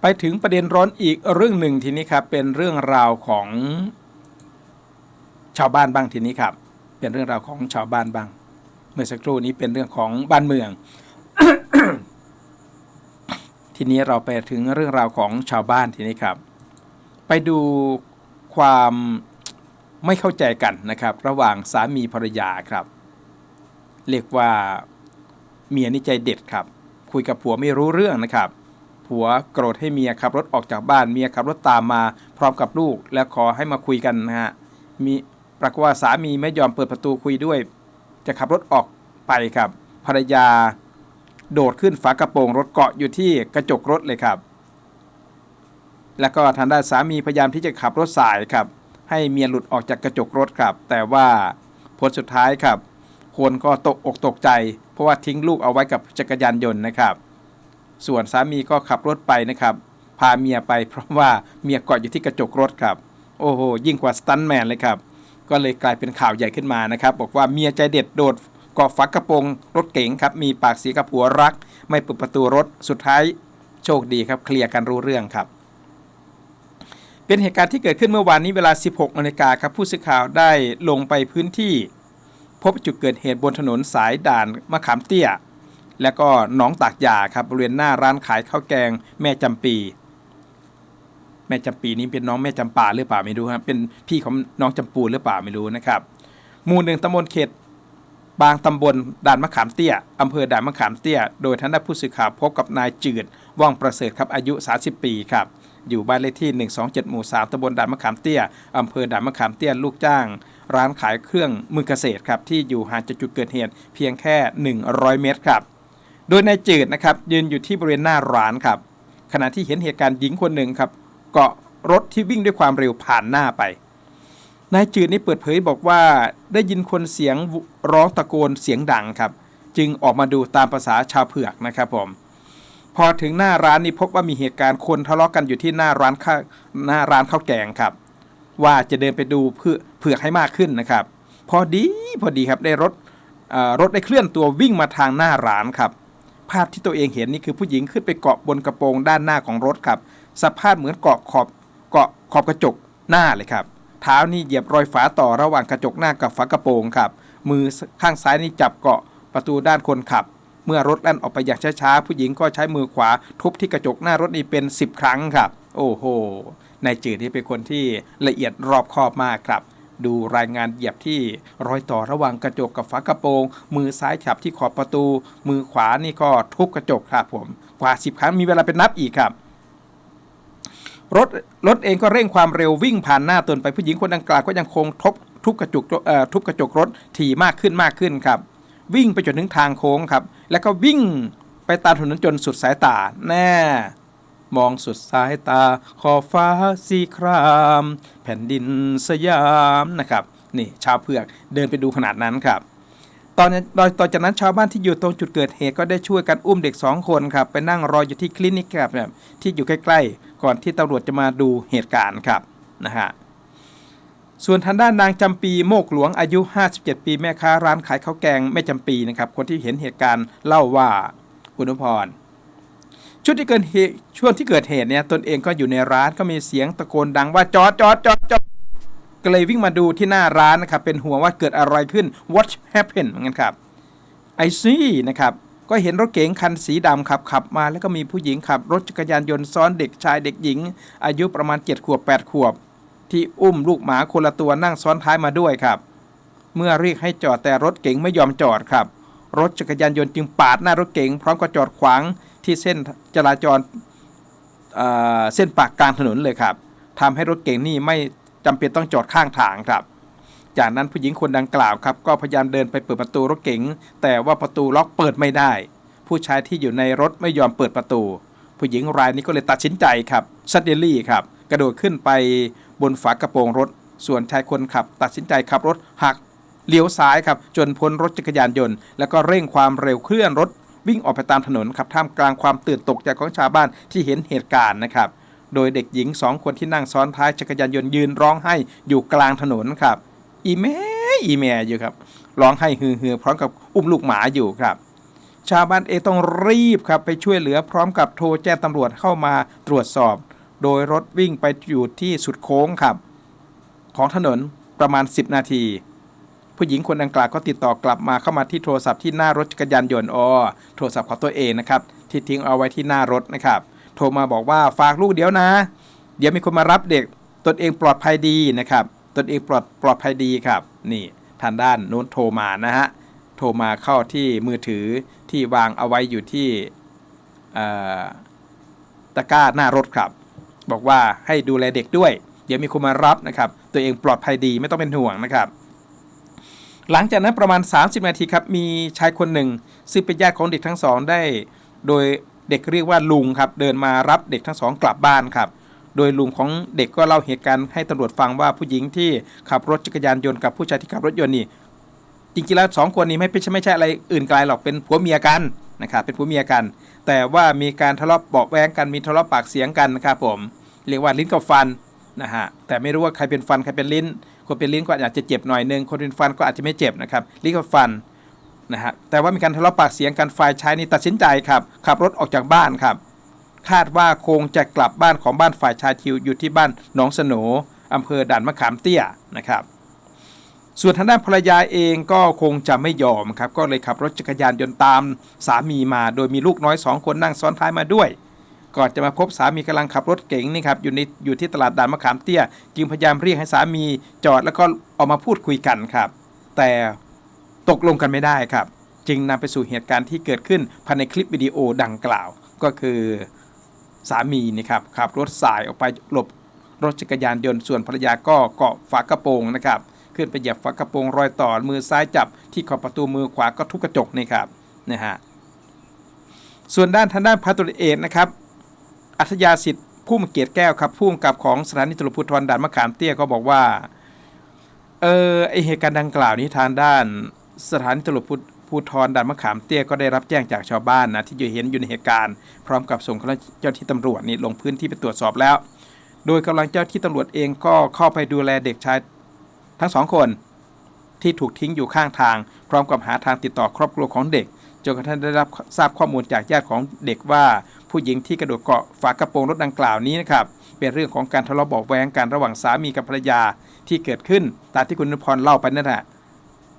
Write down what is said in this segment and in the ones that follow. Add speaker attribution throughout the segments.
Speaker 1: ไปถึงประเด็นร้อนอีกเรื่องหนึ่งทีนี้ครับเป็นเรื่องราวของชาวบ้านบ้างทีนี้ครับ เป็นเรื่องราวของชาวบ้านบ้าง เมื่อสักครู่นี้เป็นเรื่องของบ้านเมือง ทีนี้เราไปถึงเรื่องราวของชาวบ้านทีนี้ครับ ไปดูความไม่เข้าใจกันนะครับ ระหว่างสามีภรรยาครับ เรียกว่าเมียนี่ใจเด็ดครับ คุยกับผัวไม่รู้เรื่องนะครับ ผัวโกรธให้เมียขับรถออกจากบ้านเมียขับรถตามมา พร้อมกับลูก แล้วขอให้มาคุยกันนะฮะมีปรากฏว่าสามีไม่ยอมเปิดประตูคุยด้วย จะขับรถออกไปครับ ภรรยา โดดขึ้นฝากระโปรงรถเกาะอยู่ที่กระจกรถเลยครับ แล้วก็ทางด้านสามีพยายามที่จะขับรถสายครับ ให้เมียหลุดออกจากกระจกรถครับ แต่ว่าผลสุดท้ายครับ คนก็ตกอกตกใจ เพราะว่าทิ้งลูกเอาไว้กับจักรยานยนต์นะครับ ส่วนสามีก็ขับรถไปนะครับ พาเมียไปเพราะว่าเมียเกาะอยู่ที่กระจกรถครับ โอ้โห ยิ่งกว่าสตันแมนเลยครับ ก็เลยกลายเป็นข่าวใหญ่ขึ้นมานะครับ บอกว่าเมียใจเด็ดโดดเกาะฝากระโปรงรถเก๋งครับ มีปากเสียกับผัวรัก ไม่เปิดประตูรถสุดท้ายโชคดีครับ เคลียร์กันรู้เรื่องครับ เป็นเหตุการณ์ที่เกิดขึ้นเมื่อวานนี้เวลา 16นาฬิกาครับ ผู้สื่อข่าวได้ลงไปพื้นที่ พบจุดเกิดเหตุบนถนนสายด่านมะขามเตี้ย และก็หนองตากยาครับบริเวณหน้าร้านขายข้าวแกงแม่จำปี แม่จำปีนี้เป็นน้องแม่จำปาหรือเปล่าไม่รู้ครับเป็นพี่ของน้องจำปูหรือเปล่าไม่รู้นะครับ หมู่หนึ่งตำบลเขตบางตำบลด่านมะขามเตี้ยอำเภอด่านมะขามเตี้ย โดยท่านได้ผู้สื่อข่าวพบกับนายจืดว่องประเสริฐครับอายุ 30 ปีครับอยู่บ้านเลขที่ 127 หมู่ 3ตำบลด่านมะขามเตี้ยอำเภอด่านมะขามเตี้ยลูกจ้าง ร้านขายเครื่องมือเกษตรครับที่อยู่ห่างจากจุดเกิดเหตุเพียงแค่ 100 เมตรครับ โดยนายจืดนะครับยืนอยู่ที่บริเวณหน้าร้านครับขณะที่เห็นเหตุการณ์หญิงคนหนึ่งครับเกาะรถที่วิ่งด้วยความเร็วผ่านหน้าไปนายจืดนี่เปิดเผยบอกว่าได้ยินคนเสียงร้องตะโกนเสียงดังครับ จึงออกมาดูตามภาษาชาวเผือกนะครับผมพอถึงหน้าร้านนี่พบว่ามีเหตุการณ์คนทะเลาะกันอยู่ที่หน้าร้านข้าหน้าร้านข้าวแกงครับ ว่าจะเดินไปดูเพื่อเผือกให้มากขึ้นนะครับ พอดีพอดีครับได้รถรถได้เคลื่อนตัววิ่งมาทางหน้าร้านครับ ภาพที่ตัวเองเห็นนี่คือผู้หญิงขึ้นไปเกาะบนกระโปรงด้านหน้าของรถครับ สภาพเหมือนเกาะขอบเกาะขอบกระจกหน้าเลยครับ เท้านี่เหยียบรอยฝาต่อระหว่างกระจกหน้ากับฝากระโปรงครับ มือข้างซ้ายนี่จับเกาะประตูด้านคนขับ เมื่อรถแล่นออกไปอย่างช้าๆ ผู้หญิงก็ใช้มือขวาทุบที่กระจกหน้ารถนี่เป็น 10 ครั้งครับ โอ้โหนายจืดนี่เป็นคนที่ละเอียดรอบคอบมากครับ ดูรายงานเหยียบที่รอยต่อระหว่างกระจกกับฝากระโปรง มือซ้ายฉับที่ขอบประตู มือขวานี่ก็ทุบกระจกครับผม กว่า 10 ครั้งมีเวลาเป็นนับอีกครับรถรถเองก็เร่งความเร็ววิ่งผ่านหน้าตนไปผู้หญิงคนดังกล่าวก็ยังคงทบทุบกระจกทุบกระจกรถถี่มากขึ้นมากขึ้นครับ วิ่งไปจนถึงทางโค้งครับ แล้วก็วิ่งไปตามถนนจนสุดสายตาแน่ มองสุดสายตา ขอฟ้าสีคราม แผ่นดินสยามนะครับนี่ชาวเผือกเดินไปดูขนาดนั้นครับตอนตอนตอจากนั้นชาวบ้านที่อยู่ตรงจุดเกิดเหตุก็ได้ช่วยกันอุ้มเด็กสองคนครับไปนั่งรออยู่ที่คลินิกครับเนี่ยที่อยู่ใกล้ๆ ก่อนที่ตำรวจจะมาดูเหตุการณ์ครับนะฮะส่วนทางด้านนางจำปีโมกหลวงอายุ 57 ปีแม่ค้าร้านขายข้าวแกงแม่จำปีนะครับคนที่เห็นเหตุการณ์เล่าว่าคุณพร ช่วงที่เกิดเหตุช่วงที่เกิดเหตุเนี่ยตนเองก็อยู่ในร้านก็มีเสียงตะโกนดังว่าจอดจอดจอดจอดก็เลยวิ่งมาดูที่หน้าร้านนะครับเป็นห่วงว่าเกิดอะไรขึ้น what happened เหมือนกันครับไอซี่นะครับก็เห็นรถเก๋งคันสีดำขับขับมา แล้วก็มีผู้หญิงขับ รถจักรยานยนต์ซ้อนเด็กชายเด็กหญิง อายุประมาณ 7 ขวบ 8 ขวบ ที่อุ้มลูกหมาคนละตัวนั่งซ้อนท้ายมาด้วยครับ เมื่อเรียกให้จอดแต่รถเก๋งไม่ยอมจอดครับ รถจักรยานยนต์จึงปาดหน้ารถเก๋งพร้อมกับจอดขวาง ที่เส้นจราจรเส้นปากกลางถนนเลยครับทำให้รถเก๋งนี่ไม่จำเป็นต้องจอดข้างทางครับ จากนั้นผู้หญิงคนดังกล่าวครับก็พยายามเดินไปเปิดประตูรถเก๋งแต่ว่าประตูล็อกเปิดไม่ได้ ผู้ชายที่อยู่ในรถไม่ยอมเปิดประตู ผู้หญิงรายนี้ก็เลยตัดสินใจครับซัดเดลี่ครับกระโดดขึ้นไปบนฝากระโปรงรถ ส่วนชายคนขับ ตัดสินใจขับรถหักเลี้ยวซ้ายครับจนพ้นรถจักรยานยนต์ แล้วก็เร่งความเร็วเคลื่อนรถ วิ่งออกไปตามถนนครับท่ามกลางความตื่นตกใจของชาวบ้านที่เห็นเหตุการณ์นะครับโดยเด็กหญิงสองคนที่นั่งซ้อนท้ายจักรยานยนต์ยืนร้องไห้อยู่กลางถนนครับอีแม่อีแม่อยู่ครับร้องไห้ฮือๆพร้อมกับอุ้มลูกหมาอยู่ครับ ชาวบ้านเอต้องรีบครับไปช่วยเหลือพร้อมกับโทรแจ้งตำรวจเข้ามาตรวจสอบ โดยรถวิ่งไปอยู่ที่สุดโค้งครับ ของถนนประมาณ 10 นาที ผู้หญิงคนดังกล่าวก็ติดต่อกลับมาเข้ามาที่โทรศัพท์ที่หน้ารถจักรยานยนต์อ๋อโทรศัพท์ของตัวเองนะครับที่ทิ้งเอาไว้ที่หน้ารถนะครับ โทรมาบอกว่าฝากลูกเดี๋ยวนะ เดี๋ยวมีคนมารับเด็กตนเองปลอดภัยดีนะครับตนเองปลอดปลอดภัยดีครับ นี่ทางด้านนู้นโทรมานะฮะโทรมาเข้าที่มือถือที่วางเอาไว้อยู่ที่ตะกร้าหน้ารถครับ บอกว่าให้ดูแลเด็กด้วย เดี๋ยวมีคนมารับนะครับ ตัวเองปลอดภัยดีไม่ต้องเป็นห่วงนะครับ หลังจากนั้นประมาณ 30 นาทีครับ มีชายคนหนึ่ง ซึ่งเป็นญาติของเด็กทั้งสองได้ โดยเด็กเรียกว่าลุงครับ เดินมารับเด็กทั้งสองกลับบ้านครับ โดยลุงของเด็กก็เล่าเหตุการณ์ให้ตำรวจฟังว่าผู้หญิงที่ขับรถจักรยานยนต์กับผู้ชายที่ขับรถยนต์นี่จริงๆแล้วสองคนนี้ไม่ใช่ไม่ใช่อะไรอื่นไกลหรอกเป็นผัวเมียกันนะครับเป็นผัวเมียกัน แต่ว่ามีการทะเลาะเบาแวงกันมีทะเลาะปากเสียงกันนะครับผมเรียกว่าลิ้นกับฟันนะฮะแต่ไม่รู้ว่าใครเป็นฟันใครเป็นลิ้น คนเป็นลิ้นก็อาจจะเจ็บหน่อยนึงคนเป็นฟันก็อาจจะไม่เจ็บนะครับลิ้นกับฟันนะฮะแต่ว่ามีการทะเลาะปากเสียงกันฝ่ายชายนี่ตัดสินใจครับขับรถออกจากบ้านครับคาดว่าคงจะกลับบ้านของบ้านฝ่ายชายทิวอยู่ที่บ้านหนองสโหนอำเภอด่านมะขามเตี้ยนะครับ ส่วนทางด้านภรรยาเองก็คงจะไม่ยอมครับก็เลยขับรถจักรยานยนต์ตามสามีมา โดยมีลูกน้อยสองคนนั่งซ้อนท้ายมาด้วย ก่อนจะมาพบสามีกำลังขับรถเก๋งนี่ครับอยู่ในอยู่ที่ตลาดด่านมะขามเตี้ย จึงพยายามเรียกให้สามีจอดแล้วก็ออกมาพูดคุยกันครับ แต่ตกลงกันไม่ได้ครับ จึงนำไปสู่เหตุการณ์ที่เกิดขึ้นภายในคลิปวิดีโอดังกล่าว ก็คือสามีนี่ครับขับรถสายออกไปหลบรถจักรยานยนต์ส่วนภรรยาก็เกาะฝากระโปรงนะครับขึ้นไปเหยียบฝากระโปรงรอยต่อมือซ้ายจับที่ขอบประตูมือขวาก็ทุบกระจกนี่ครับนะฮะส่วนด้านทางด้านพันตำรวจเอกนะครับ อัธยาสิทธิ์ผู้มเกียรติแก้วครับผู้กำกับของสถานีตำรวจภูธรด่านมะขามเตี้ยก็บอกว่าเออไอเหตุการณ์ดังกล่าวนี้ทางด้านสถานีตำรวจภูภูธรด่านมะขามเตี้ยก็ได้รับแจ้งจากชาวบ้านนะที่อยู่เห็นอยู่ในเหตุการณ์พร้อมกับส่งเจ้าที่ตำรวจนี่ลงพื้นที่ไปตรวจสอบแล้ว โดยกำลังเจ้าที่ตำรวจเองก็เข้าไปดูแลเด็กชายทั้งสองคน ที่ถูกทิ้งอยู่ข้างทาง พร้อมกับหาทางติดต่อครอบครัวของเด็กจนกระทั่งได้รับทราบข้อมูลจากญาติของเด็กว่า ผู้หญิงที่กระโดดเกาะฝากระโปรงรถดังกล่าวนี้นะครับเป็นเรื่องของการทะเลาะเบาะแว้งกันระหว่างสามีกับภรรยาที่เกิดขึ้นตามที่คุณนพพรเล่าไปนั่นแหละ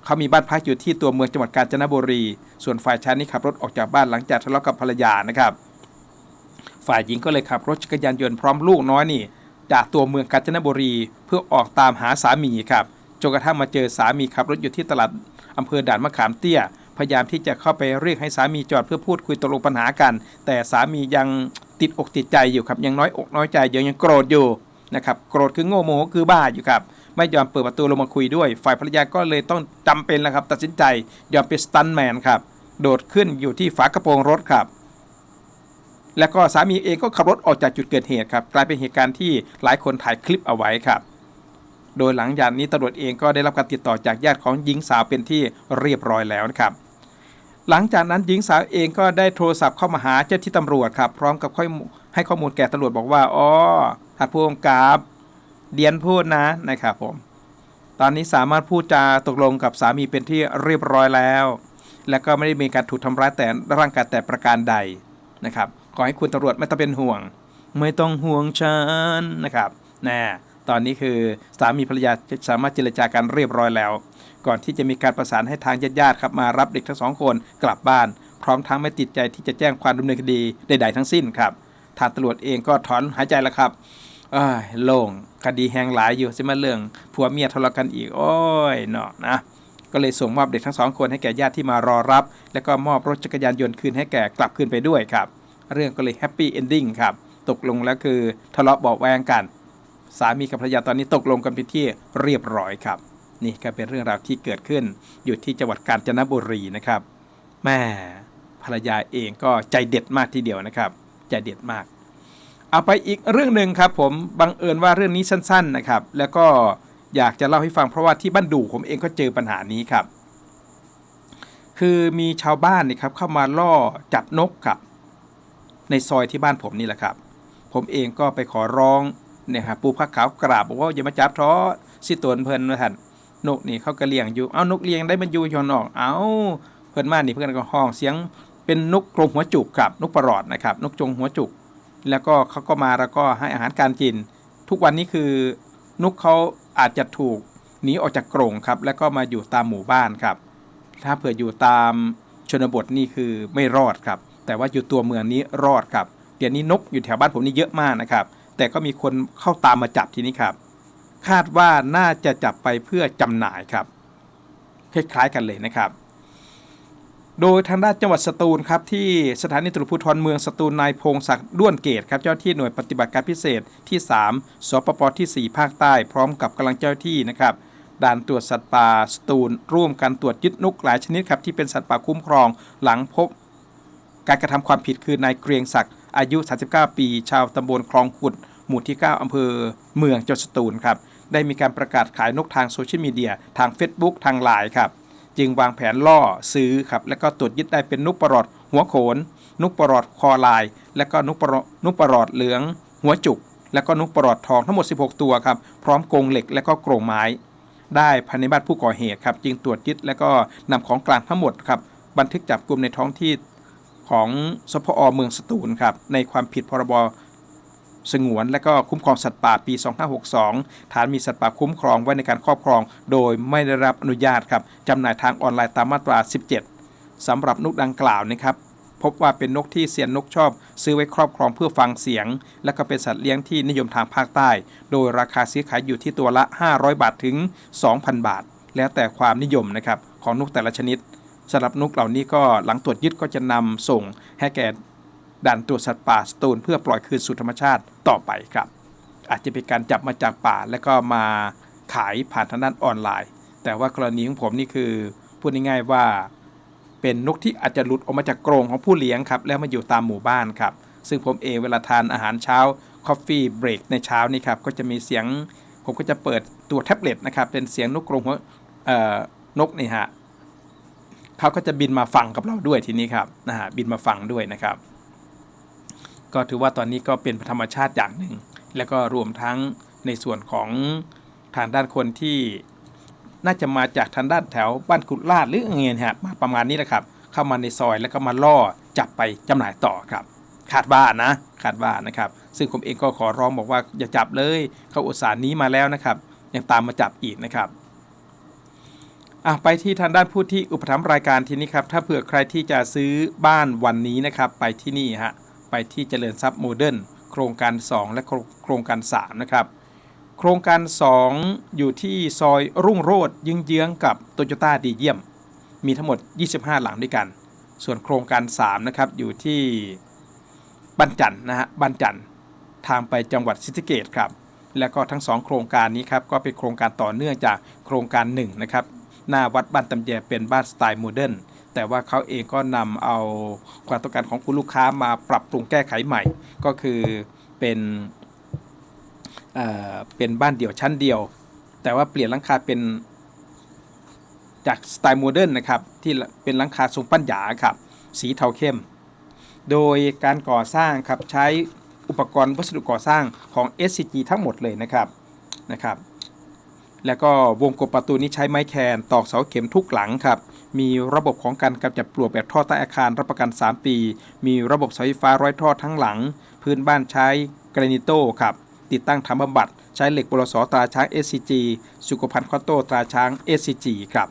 Speaker 1: เขามีบ้านพักอยู่ที่ตัวเมืองจังหวัดกาญจนบุรี ส่วนฝ่ายชายนี่ขับรถออกจากบ้านหลังจากทะเลาะกับภรรยานะครับ ฝ่ายหญิงก็เลยขับรถจักรยานยนต์พร้อมลูกน้อยนี่จากตัวเมืองกาญจนบุรี เพื่อออกตามหาสามีครับจนกระทั่งมาเจอสามีขับรถอยู่ที่ตลาดอำเภอด่านมะขามเตี้ย พยายามที่จะเข้าไปเรียกให้สามีจอดเพื่อพูดคุยตกลงปัญหากัน แต่สามียังติดอกติดใจอยู่ครับยังน้อยอกน้อยใจยู่ยังโกรธอยู่นะครับโกรธคือโง่โมโหคือบ้าอยู่ครับไม่ยอมเปิดประตูลงมาคุยด้วย ฝ่ายภรรยาก็เลยต้องจำเป็นแล้วครับ ตัดสินใจยอมเป็นสตันแมนครับโดดขึ้นอยู่ที่ฝากระโปรงรถครับ แล้วก็สามีเองก็ขับรถออกจากจุดเกิดเหตุครับกลายเป็นเหตุการณ์ที่หลายคนถ่ายคลิปเอาไว้ครับ โดยหลังจากนี้ตำรวจเองก็ได้รับการติดต่อจากญาติของหญิงสาวเป็นที่เรียบร้อยแล้วนะครับ หลังจากนั้นหญิงสาวเองก็ได้โทรศัพท์เข้ามาหาเจ้าที่ตำรวจครับ พร้อมกับค่อยให้ข้อมูลแก่ตำรวจบอกว่าอ๋อหัดพูดกับเดียนพูดนะนะครับผม ตอนนี้สามารถพูดจาตกลงกับสามีเป็นที่เรียบร้อยแล้ว และก็ไม่ได้มีการถูกทำร้ายแต่ร่างกายแต่ประการใดนะครับขอให้คุณตำรวจไม่ต้องเป็นห่วง ไม่ต้องห่วงฉันนะครับนะตอนนี้คือสามีภรรยาสามารถเจรจากันเรียบร้อยแล้ว ก่อนที่จะมีการประสานให้ทางญาติๆครับมารับเด็กทั้งสองคนกลับบ้าน พร้อมทั้งไม่ติดใจที่จะแจ้งความดำเนินคดีใดๆทั้งสิ้นครับทางตำรวจเองก็ถอนหายใจแล้วครับเอ้ยโล่งคดีแหงหลายอยู่สิมาเรื่องผัวเมียทะเลาะกันอีก โอ้ยเนาะนะก็เลยส่งมอบเด็กทั้งสองคนให้แก่ญาติที่มารอรับ แล้วก็มอบรถจักรยานยนต์คืนให้แก่กลับคืนไปด้วยครับ เรื่องก็เลยแฮปปี้เอนดิ้งครับ ตกลงแล้วคือทะเลาะเบาแวงกัน สามีกับภรรยาตอนนี้ตกลงกันเป็นที่เรียบร้อยครับ นี่ก็เป็นเรื่องราวที่เกิดขึ้นอยู่ที่จังหวัดกาญจนบุรีนะครับแม่ภรรยาเองก็ใจเด็ดมากทีเดียวนะครับใจเด็ดมาก เอาไปอีกเรื่องหนึ่งครับผมบังเอิญว่าเรื่องนี้สั้นๆนะครับ แล้วก็อยากจะเล่าให้ฟังเพราะว่าที่บ้านดูผมเองก็เจอปัญหานี้ครับ คือมีชาวบ้านนี่ครับเข้ามาล่อจับนกครับ ในซอยที่บ้านผมนี่แหละครับ ผมเองก็ไปขอร้องเนี่ยครับปูผ้าขาวกราบบอกว่าอย่ามาจับท้อสิตวนเพลินนะท่าน นกนี่เขาก็เลี้ยงอยู่ เอานกเลี้ยงได้มันอยู่ชนออก เอาเพิ่นมานี่เพื่อนก็ห้องเสียงเป็นนกกรงหัวจุกครับนกประหลอดนะครับ นกจงหัวจุก แล้วก็เขาก็มาแล้วก็ให้อาหารการกิน ทุกวันนี้คือนกเขาอาจจะถูกหนีออกจากกรงครับ แล้วก็มาอยู่ตามหมู่บ้านครับ ถ้าเผื่ออยู่ตามชนบทนี่คือไม่รอดครับ แต่ว่าอยู่ตัวเมืองนี้รอดครับเดี๋ยวนี้นกอยู่แถวบ้านผมนี่เยอะมากนะครับ แต่ก็มีคนเข้าตามมาจับทีนี้ครับ คาดว่าน่าจะจับไปเพื่อจำหน่ายครับ คล้ายๆกันเลยนะครับ โดยทางด้านจังหวัดสตูลครับที่สถานีตำรวจภูธรเมืองสตูลนายพงศักดิ์ด้วนเกตครับเจ้าที่หน่วยปฏิบัติการพิเศษที่ 3สปปที่ 4 ภาคใต้ พร้อมกับกำลังเจ้าที่นะครับด่านตรวจสัตว์ป่าสตูล ร่วมกันตรวจยึดนกหลายชนิดครับที่เป็นสัตว์ป่าคุ้มครอง หลังพบ การกระทำความผิดคือนายเกรียงศักดิ์อายุ 39 ปี ชาวตำบลคลองขุด หมู่ที่ 9อำเภอเมืองจังหวัดสตูลครับ ได้มีการประกาศขายนกทางโซเชียลมีเดียทาง Facebook ทางไลน์ครับ จึงวางแผนล่อซื้อครับ แล้วก็ตรวจยึดได้เป็นนกประหลอดหัวโขน นกประหลอดคอลาย และก็นกประหลอดนกประหลอดเหลือง หัวจุก และก็นกประหลอดทองทั้งหมด 16 ตัวครับ พร้อมกรงเหล็กและก็กรงไม้ ได้ภายในบ้านผู้ก่อเหตุครับ จึงตรวจยึดและก็นำของกลางทั้งหมดครับ บันทึกจับกลุ่มในท้องที่ของสพอเมืองสตูลครับ ในความผิดพรบ สงวน และก็คุ้มครองสัตว์ป่าปี 2562 ฐานมีสัตว์ป่าคุ้มครองไว้ในการครอบครอง โดยไม่ได้รับอนุญาตครับจำหน่ายทางออนไลน์ตามมาตรา 17สำหรับนกดังกล่าวนะครับพบว่าเป็นนกที่เซียนนกชอบ ซื้อไว้ครอบครองเพื่อฟังเสียง และก็เป็นสัตว์เลี้ยงที่นิยมทางภาคใต้ โดยราคาซื้อขายอยู่ที่ตัวละ 500 บาทถึง 2,000 บาท แล้วแต่ความนิยมนะครับของนกแต่ละชนิดสำหรับนกเหล่านี้ก็หลังตรวจยึดก็จะนำส่งให้แก่ ด่านตรวจสัตว์ป่าสตูลเพื่อปล่อยคืนสู่ธรรมชาติต่อไปครับ อาจจะเป็นการจับมาจากป่าแล้วก็มาขายผ่านทางด้านออนไลน์ แต่ว่ากรณีของผมนี่คือพูดง่ายๆว่า เป็นนกที่อาจจะหลุดออกมาจากกรงของผู้เลี้ยงครับแล้วมาอยู่ตามหมู่บ้านครับ ซึ่งผมเองเวลาทานอาหารเช้า Coffee Break ในเช้านี่ครับก็จะมีเสียงผมก็จะเปิดตัวแท็บเล็ตนะครับเป็นเสียงนกกรงหัวเอ่อนกนี่ฮะเขาก็จะบินมาฟังกับเราด้วยทีนี้ครับนะฮะบินมาฟังด้วยนะครับ ก็ถือว่าตอนนี้ก็เป็นธรรมชาติอย่างหนึ่ง แล้วก็รวมทั้งในส่วนของทางด้านคนที่น่าจะมาจากทางด้านแถวบ้านกุดลาดหรืออย่างเงี้ยฮะมาประมาณนี้แหละครับ เข้ามาในซอยแล้วก็มาล่อจับไปจำหน่ายต่อครับคาดว่านะคาดว่านะครับ ซึ่งผมเองก็ขอร้องบอกว่าอย่าจับเลยเขาอุตส่าห์นี้มาแล้วนะครับ ยังตามมาจับอีกนะครับอะไปที่ทางด้านผู้ที่อุปถัมภ์รายการทีนี้ครับ ถ้าเผื่อใครที่จะซื้อบ้านวันนี้นะครับ ไปที่นี่ฮะ ไปที่เจริญทรัพย์โมเดิร์นโครงการ 2 และโครงการ 3 นะครับ โครงการ 2 อยู่ที่ซอยรุ่งโรจน์ยืงเยื้องกับโตโยต้าดีเยี่ยม มีทั้งหมด 25 หลังด้วยกัน ส่วนโครงการ 3 นะครับ อยู่ที่บ้านจันนะฮะบ้านจันทางไปจังหวัดศรีสะเกษครับแล้วก็ทั้ง 2 โครงการนี้ครับก็เป็นโครงการต่อเนื่องจากโครงการ1นะครับหน้าวัดบ้านตำแยเป็นบ้านสไตล์โมเดิร์น แต่ว่าเขาเองก็นำเอาความต้องการของคุณลูกค้ามาปรับปรุงแก้ไขใหม่ ก็คือเป็นเอ่อเป็นบ้านเดี่ยวชั้นเดียว แต่ว่าเปลี่ยนหลังคาเป็นจากสไตล์โมเดิร์นนะครับที่เป็นหลังคาทรงปั้นหยาครับสีเทาเข้ม โดยการก่อสร้างครับใช้อุปกรณ์วัสดุก่อสร้างของ SCG ทั้งหมดเลยนะครับนะครับ แล้วก็วงกบประตูนี้ใช้ไม้แคนตอกเสาเข็มทุกหลังครับ มีระบบของการกำจัดปลวกแบบท่อใต้อาคารรับประกัน 3 ปี มีระบบสายไฟฟ้าร้อยท่อทั้งหลัง พื้นบ้านใช้กรานิโต้ครับ ติดตั้งทำบำบัด ใช้เหล็กบลสตราช้าง SCG สุขภัณฑ์คอตโต้ตราช้าง SCG ครับ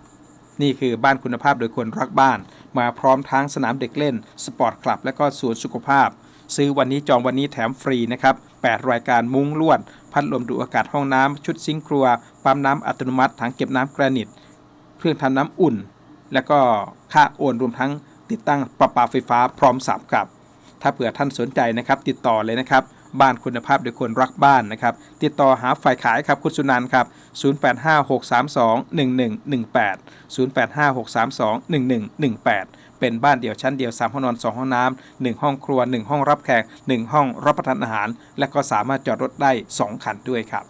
Speaker 1: นี่คือบ้านคุณภาพโดยคนรักบ้าน มาพร้อมทั้งสนามเด็กเล่น สปอร์ตคลับ และก็สวนสุขภาพ ซื้อวันนี้จองวันนี้แถมฟรีนะครับ8รายการมุ้งลวดพัดลมดูอากาศห้องน้ำชุดซิงค์ครัว ปั๊มน้ำอัตโนมัติ ถังเก็บน้ำแกรนิต เครื่องทำน้ำอุ่น และก็ค่าโอนรวมทั้งติดตั้งประปาไฟฟ้าพร้อมสับครับ ถ้าเผื่อท่านสนใจนะครับติดต่อเลยนะครับ บ้านคุณภาพโดยคนรักบ้านนะครับ ติดต่อหาฝ่ายขายครับคุณสุนันท์ครับ 0856321118 0856321118 เป็นบ้านเดี่ยวชั้นเดียว 3 ห้องนอน 2 ห้องน้ำ1ห้องครัว 1 ห้องรับแขก 1 ห้องรับประทานอาหาร และก็สามารถจอดรถได้ 2 คันด้วยครับ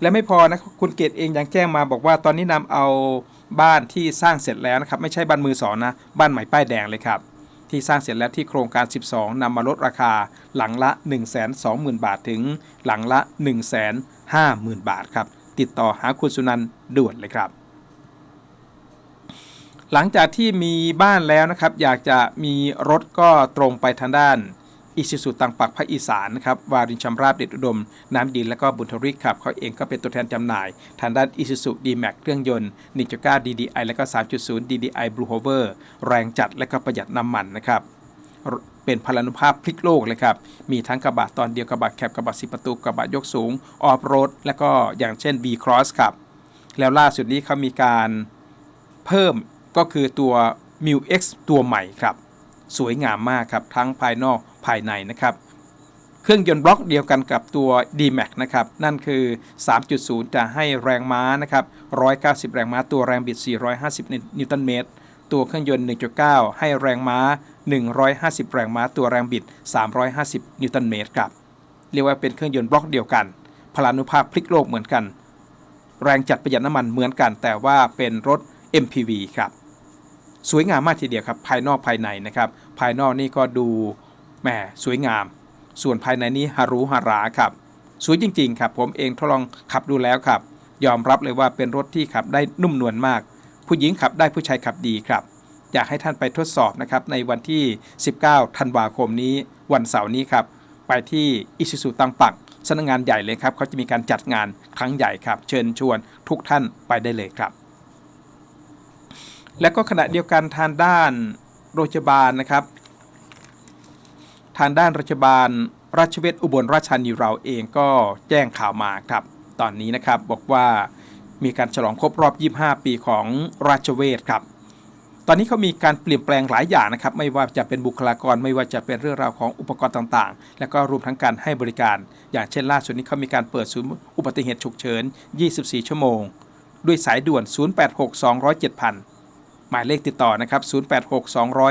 Speaker 1: และไม่พอนะคุณเกตเองยังแจ้งมาบอกว่าตอนนี้นำเอาบ้านที่สร้างเสร็จแล้วนะครับไม่ใช่บ้านมือสองนะบ้านใหม่ป้ายแดงเลยครับที่สร้างเสร็จแล้วที่โครงการ 12นำมาลดราคาหลังละ 120,000 บาทถึงหลังละ 150,000 บาทครับติดต่อหาคุณสุนันด่วนเลยครับ หลังจากที่มีบ้านแล้วนะครับ อยากจะมีรถก็ตรงไปทางด้าน อิซิสุตังปักภาคอีสานนะครับวารินชำราบเด็ดอุดม น้ำดินและก็บุญทริกครับเขาเองก็เป็นตัวแทนจำหน่าย ทางด้านอิซิสุดีแม็กเครื่องยนต์ 1.9 DDI และก็ 3.0 DDI Blue Hover แรงจัดและก็ประหยัดน้ำมันนะครับเป็นพลานุภาพพลิกโลกเลยครับ มีทั้งกระบะตอนเดียวกระบะแคบกระบะสิประตูกระบะยกสูง ออฟโรด และก็อย่างเช่น V Cross ครับ แล้วล่าสุดนี้เขามีการเพิ่มก็คือตัว m u X ตัวใหม่ครับ สวยงามมากครับ ทั้งภายนอก ภายในนะครับ เครื่องยนต์บล็อกเดียวกันกับตัว D-Max นะครับ นั่นคือ 3.0 จะให้แรงม้านะครับ 190 แรงม้า ตัวแรงบิด 450 นิวตันเมตร ตัวเครื่องยนต์ 1.9 ให้แรงม้า 150 แรงม้า ตัวแรงบิด 350 นิวตันเมตรครับ เรียกว่าเป็นเครื่องยนต์บล็อกเดียวกัน พลานุภาพพลิกโลกเหมือนกัน แรงจัดประหยัดน้ำมันเหมือนกัน แต่ว่าเป็นรถ MPV ครับสวยงามมากทีเดียวครับ ภายนอกภายในนะครับ ภายนอกนี่ก็ดู แหมสวยงาม ส่วนภายในนี้ฮารุฮาราครับ สวยจริง ๆ ครับ ผมเองทดลองขับดูแล้วครับ ยอมรับเลยว่าเป็นรถที่ขับได้นุ่มนวลมาก ผู้หญิงขับได้ผู้ชายขับดีครับ อยากให้ท่านไปทดสอบนะครับในวันที่ 19 ธันวาคมนี้ วันเสาร์นี้ครับ ไปที่อิชิสุตังปักสำนักงานใหญ่เลยครับเขาจะมีการจัดงานครั้งใหญ่ครับ เชิญชวนทุกท่านไปได้เลยครับ และก็ขณะเดียวกันทางด้านโรงพยาบาลนะครับ ทางด้านรัชบาล ราชเวทอุบลราชธานีเราเองก็แจ้งข่าวมาครับ ตอนนี้นะครับบอกว่ามีการฉลองครบรอบ 25 ปีของราชเวทครับ ตอนนี้เขามีการเปลี่ยนแปลงหลายอย่างนะครับ ไม่ว่าจะเป็นบุคลากร ไม่ว่าจะเป็นเรื่องราวของอุปกรณ์ต่างๆ และก็รวมทั้งการให้บริการ อย่างเช่นล่าสุดนี้เขามีการเปิดศูนย์อุบัติเหตุฉุกเฉิน 24 ชั่วโมง ด้วยสายด่วน 086 207 000 หมายเลขติดต่อนะครับ 086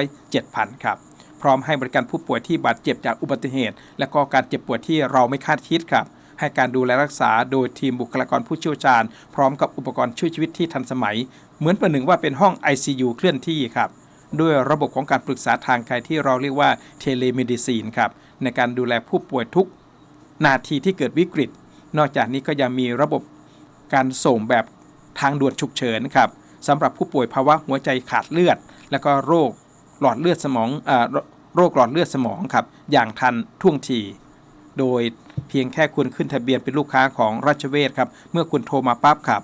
Speaker 1: 207 000 ครับ ร้อมให้บริการผู้ป่วยที่บาดเจ็บจากอุบัติเหตุ และก็การเจ็บป่วยที่เราไม่คาดคิดครับ ให้การดูแลรักษาโดยทีมบุคลากรผู้เชี่ยวชาญ พร้อมกับอุปกรณ์ช่วยชีวิตที่ทันสมัย เหมือนประหนึ่งว่าเป็นห้อง ICU เคลื่อนที่ครับด้วยระบบของการปรึกษาทางไกลที่เราเรียกว่าเทเลเมดิซีนครับในการดูแลผู้ป่วยทุกนาทีที่เกิดวิกฤต นอกจากนี้ก็ยังมีระบบการส่งแบบทางด่วนฉุกเฉินครับสำหรับผู้ป่วยภาวะหัวใจขาดเลือด และก็โรคหลอดเลือดสมองอ โรคหลอดเลือดสมองครับอย่างทันท่วงที โดยเพียงแค่คุณขึ้นทะเบียนเป็นลูกค้าของราชเวทครับเมื่อคุณโทรมาปั๊บครับ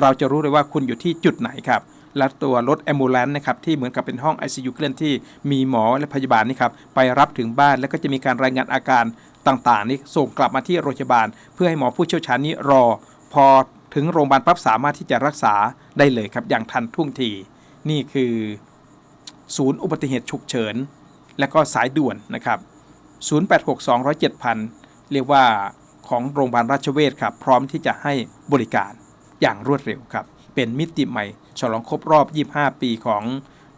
Speaker 1: เราจะรู้เลยว่าคุณอยู่ที่จุดไหนครับและตัวรถแอมบูเลนต์นะครับที่เหมือนกับเป็นห้อง ICU เคลื่อนที่มีหมอและพยาบาลนี่ครับไปรับถึงบ้านแล้วก็จะมีการรายงานอาการต่างๆ นี่ส่งกลับมาที่โรงพยาบาล เพื่อให้หมอผู้เชี่ยวชาญนี้รอ พอถึงโรงพยาบาลปั๊บสามารถที่จะรักษาได้เลยครับอย่างทันท่วงที นี่คือ ศูนย์อุบัติเหตุฉุกเฉิน และก็สายด่วนนะครับ 086207,000 เรียกว่าของโรงพยาบาลราชเวชครับ พร้อมที่จะให้บริการอย่างรวดเร็วครับ เป็นมิติใหม่ ฉลองครบรอบ 25 ปีของ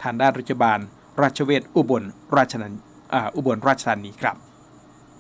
Speaker 1: ทางด้านรัชบาลราชเวชอุบลราชธานีอ่าอุบลราชธานีครับ